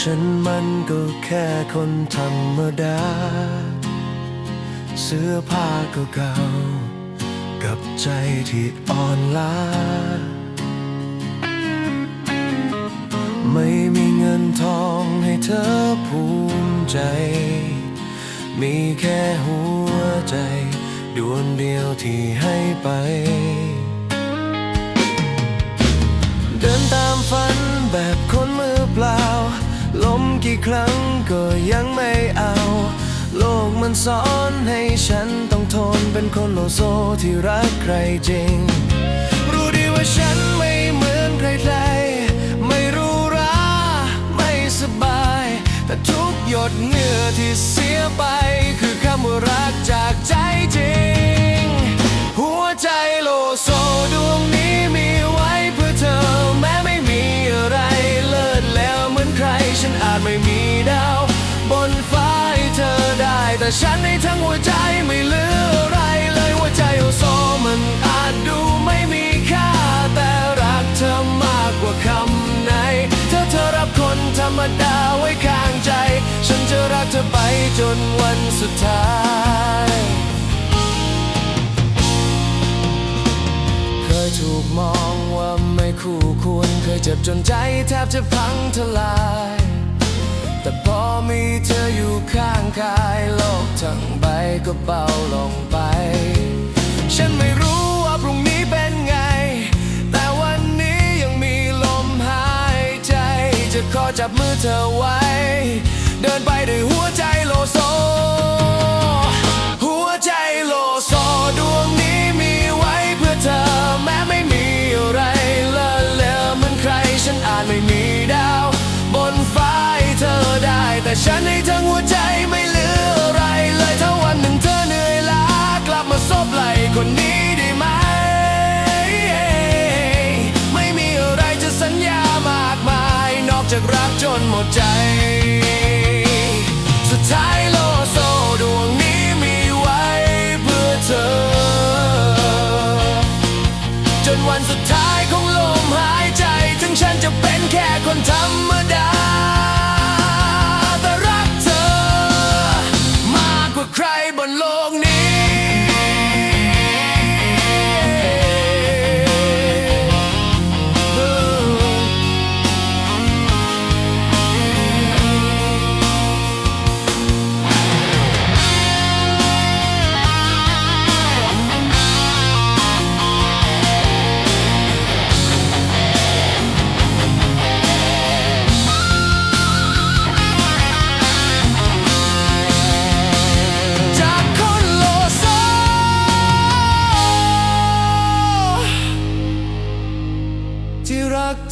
ฉันมันก็แค่คนธรรมดา เสื้อผ้าเก่าๆกับใจที่อ่อนล้า ไม่มีเงินทองให้เธอภูมิใจ มีแค่หัวใจ ดวงเดียวที่ให้ไป กี่ครั้งก็ยังไม่เอา โลกมันสอนให้ฉันต้องทนเป็นคนโลโซที่รักใครจริง รู้ดีว่าฉันไม่เหมือนใครๆไม่รู้ราไม่สบาย แต่ทุกหยดเหงื่อที่เสียไป คือคำว่ารักจากใจจริง หัวใจโลโซ ดาไว้ข้างใจ ฉันจะรักเธอไปจนวันสุดท้าย เคยถูกมองว่าไม่คู่ควร เคยเจ็บจนใจแทบจะพังทลาย แต่พอมีเธออยู่ข้างกาย โลกทั้งใบก็เบาลง จับมือเธอไว้ เดินไปด้วยหัวใจโลโซ หัวใจโลโซดวงนี้มีไว้เพื่อเธอ แม้ไม่มีอะไรเลอะเลอเหมือนใคร ฉันอาจไม่มีดาว บนฟ้าให้เธอได้ แต่ฉันให้เธอ จนหมดใจ สุดท้าย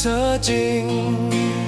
曾经。